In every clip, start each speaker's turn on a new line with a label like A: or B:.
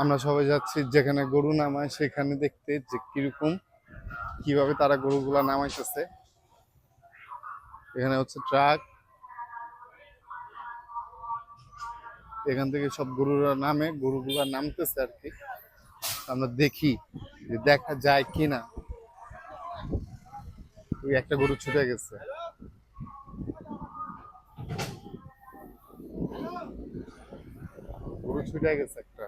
A: আমরা সবাই যাচ্ছি, যেখানে গরু নামায় সেখানে দেখতে যে কীরকম, কীভাবে তারা গরুগুলা নামাইতেছে। এখানে হচ্ছে ট্রাক। এখান থেকে সব গরুরা নামে, গরুগুলা নামতেছে আর কি। আমরা দেখি যে দেখা যায় কিনা। ওই একটা গরু ছুটে গেছে। গরু ছুটে গেছে একটা।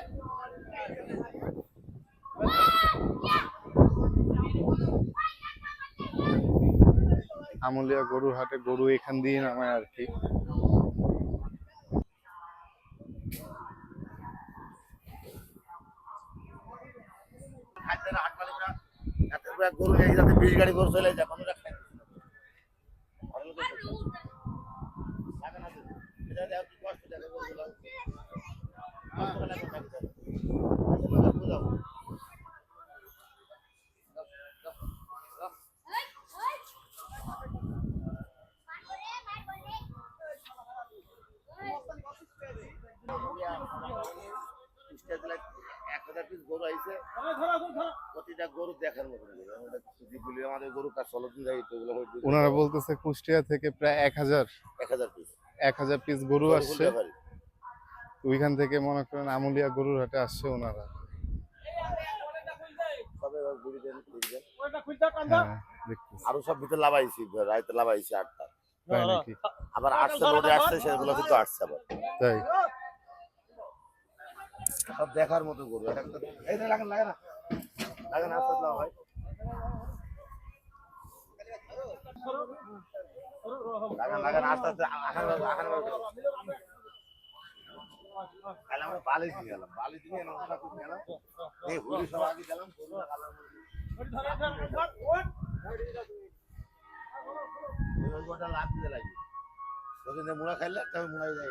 A: আমলিয়া গরুর হাটে গরু এখান দিয়ে নামায় আর কি।
B: গরু যাতে বিশ গাড়ি গরু চলে যায় কষ্ট দেখে। কুষ্টিয়া জেলায় এক হাজার পিস গরু আইছে। প্রতিটা গরু দেখার মতো গরু। আমরা যদি বলি আমাদের গরু কাজ ষোলো যাই তো ওগুলো হয়তো
A: ওনারা বলতেছে কুষ্টিয়া থেকে প্রায় এক হাজার।
B: এক হাজার পিস
A: এক হাজার পিস গরু আসছে। ওইখান থেকে মনে করেন আমলিয়া গরুর হাটে আসছে ওনারা। হ্যাঁ
B: আরও সব ভিতরে লাভাইছি রাইতে লাভাইছি আটটা। আবার আটশো লোডে আসছে সেগুলো কিন্তু আসছে আবার।
A: তাই?
B: সব দেখার মতো গরু। দিয়ে গেলাম গেলাম। লাগে মুড়া খাইলে তবে মুড়াই যায়